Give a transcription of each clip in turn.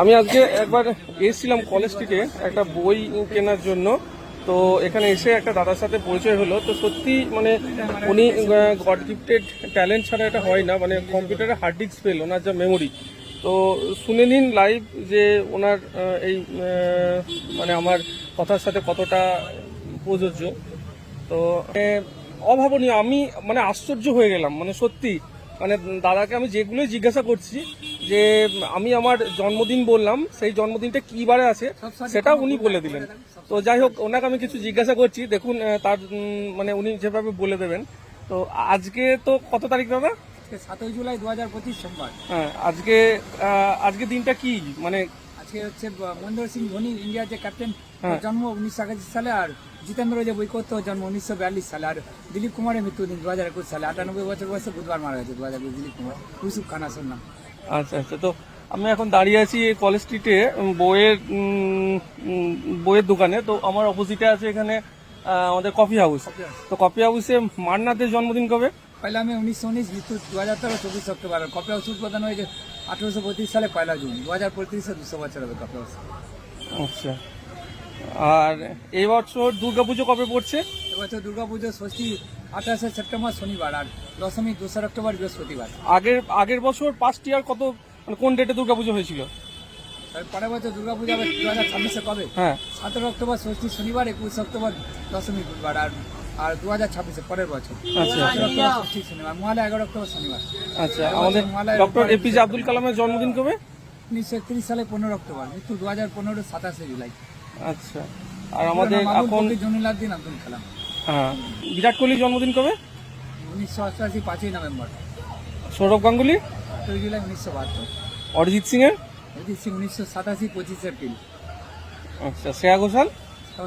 আমি আজকে একবার এসেছিলাম কলেজ স্ট্রিটে একটা বই কেনার জন্য। তো এখানে এসে একটা দাদার সাথে পরিচয় হলো। তো সত্যি মানে উনি গড গিফটেড ট্যালেন্ট ছাড়া এটা হয় না। মানে কম্পিউটারে হার্ড ডিস্ক ফেল ওনার যা মেমোরি তো শুনে নিন লাইভ যে ওনার এই মানে আমার কথার সাথে কতটা প্রযোজ্য। তো অভাবনীয়। আমি মানে আশ্চর্য হয়ে গেলাম। মানে সত্যি মানে দাদাকে আমি যেগুলোই জিজ্ঞাসা করছি যে আমি আমার জন্মদিন বললাম সেই জন্মদিনটা কি বারে আছে সেটা উনি বলে দিলেন। তো যাই হোক ওনাকে আমি কিছু জিজ্ঞাসা করছি দেখুন তার মানে উনি যেভাবে বলে দেবেন। তো আজকে তো কত তারিখ দাদা? সাতই জুলাই দু হাজার পঁচিশ সোমবার। হ্যাঁ আজকে আজকে দিনটা কি? মানে আজকে হচ্ছে মহেন্দ্র সিং ধোনি ইন্ডিয়ার যে ক্যাপ্টেন হ্যাঁ। জন্ম উনিশশো একাশি সালে আর জিতেন্দ্র যে বৈকত্য জন্ম উনিশশো বিয়াল্লিশ সালে। আর দিলীপ কুমারের মৃত্যুদিন দু হাজার একুশ সালে। আটানব্বই বছর বয়সে বুধবার মারা গেছে দু হাজার দিলীপ কুমার। ইউসুফ খান আসল নাম। আচ্ছা আচ্ছা। তো আমি এখন দাঁড়িয়ে আছি এই কলেজ স্ট্রিটে বইয়ের বইয়ের দোকানে। তো আমার অপোজিটে আছে এখানে আমাদের কফি হাউস। তো কফি হাউসে মান্নাতের জন্মদিন কবে? পয়লা মে উনিশশো উনিশ মৃত্যু দু হাজার তেরো চব্বিশ অক্টোবর। কফি হাউস উদ্বোধন হয়েছে আঠেরোশো পঁয়ত্রিশ সালে পয়লা জুন। দু হাজার পঁয়ত্রিশে দুশো বছর হবে কফি হাউস। আচ্ছা। আর এই বছর দুর্গাপুজো কবে পড়ছে? এবছর দুর্গাপুজো ষষ্ঠী আঠাশে সেপ্টেম্বর শনিবার আর দশমী দোসরা অক্টোবর বৃহস্পতিবার। আগের আগের বছর পাঁচ ইয়ার কত মানে কোন ডেটে দুর্গাপুজো হয়েছিল? পরের বছর দুর্গাপূজা দু হাজার ছাব্বিশে কবে? হ্যাঁ। সতেরো অক্টোবর ষষ্ঠী শনিবার একুশ অক্টোবর দশমী বুধবার আর আর দু হাজার ছাব্বিশে পরের বছর। আচ্ছা। শনিবার মহালয়া এগারো অক্টোবর শনিবার। আচ্ছা আমাদের ডক্টর এপিজে আব্দুল কালামের জন্মদিন কবে? উনিশশো একত্রিশ সালে পনেরো অক্টোবর মৃত্যু দু হাজার পনেরো সাতাশে জুলাই। আচ্ছা। আর আমাদের এখন জনিলাদ্দিন আব্দুল কালাম। হ্যাঁ। বিরাট কোহলির জন্মদিন কবে? উনিশশো অষ্টআশি পাঁচই নভেম্বর। সৌরভ গাঙ্গুলি? আটই জুলাই উনিশশো বাহাত্তর। অরিজিৎ সিং এর অজিত সিং উনিশশো সাতাশি পঁচিশে এপ্রিল। আচ্ছা শ্রেয়া ঘোষাল?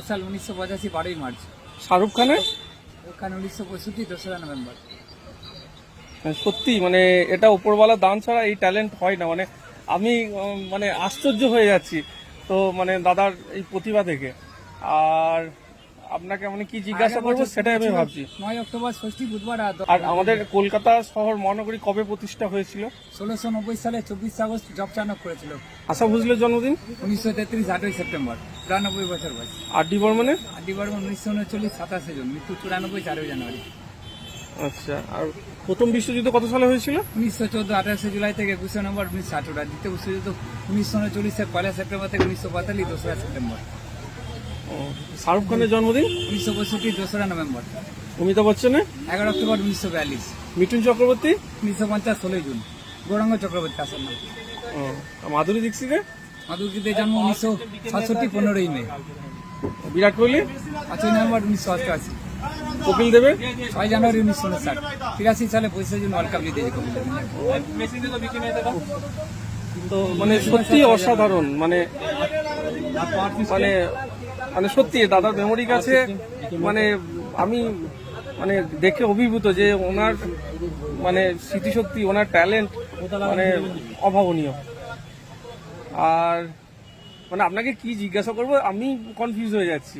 সাল উনিশশো পঁচাশি বারোই মার্চ। শাহরুখ খানের? ওখানে উনিশশো পঁয়ষট্টি দোসরা নভেম্বর। মানে সত্যি মানে এটা উপরওয়ালা দান ছাড়া এই ট্যালেন্ট হয় না। মানে আমি মানে আশ্চর্য হয়ে যাচ্ছি। তো মানে দাদার এই প্রতিভা থেকে। আর আপনাকে মানে কি জিজ্ঞাসা করব সেটাই আমি ভাবছি। নয় অক্টোবর ষষ্ঠী বুধবার আর আমাদের কলকাতা শহর মহানগরী কবে প্রতিষ্ঠা হয়েছিল? ষোলোশো নব্বই সালে চব্বিশ আগস্ট জব চালক করেছিল। আশা ভোসলের জন্মদিন? উনিশশো তেত্রিশ আটই সেপ্টেম্বর চুরানব্বই বছর বয়স। আর ডি বর্মনে আর ডি বর্মন উনিশশো উনচল্লিশ সাতাশে জুন মৃত্যু চুরানব্বই চারই জানুয়ারি। আচ্ছা আর প্রথম বিশ্বযুদ্ধ কত সালে হয়েছিল? উনিশশো চোদ্দ আঠাশে জুলাই থেকে একুশে নভেম্বর উনিশশো আঠারো দ্বিতীয় বিশ্বযুদ্ধ উনিশশো উনচল্লিশের পয়লা সেপ্টেম্বর থেকে উনিশশো পঁয়তাল্লিশ দোসরা সেপ্টেম্বর। শাহরুখ খানের জন্মদিন? উনিশশো পঁয়ষট্টি দোসরা নভেম্বর। অমিতাভ বচ্চনের? এগারো অক্টোবর উনিশশো বিয়াল্লিশ। মিঠুন চক্রবর্তী? উনিশশো পঞ্চাশ ষোলোই জুন। গৌরাঙ্গ চক্রবর্তী আসল নাম মাধুরী দীক্ষিতের? মাধুরীদের জন্ম উনিশশো সাতষট্টি পনেরোই মে। বিরাট কোহলি? পাঁচই নভেম্বর উনিশশো অষ্টআশি। কপিল দেবের ছয় জানুয়ারি উনিশশো উনষাট তিরাশি সালে পঁচিশে জুন ওয়ার্ল্ড কাপ জিতেছে কপিল দেব। তো মানে সত্যি অসাধারণ মানে মানে মানে সত্যি দাদার মেমোরি কাছে মানে আমি মানে দেখে অভিভূত যে ওনার মানে স্মৃতিশক্তি ওনার ট্যালেন্ট মানে অভাবনীয়। আর মানে আপনাকে কি জিজ্ঞাসা করব? আমি কনফিউজ হয়ে যাচ্ছি।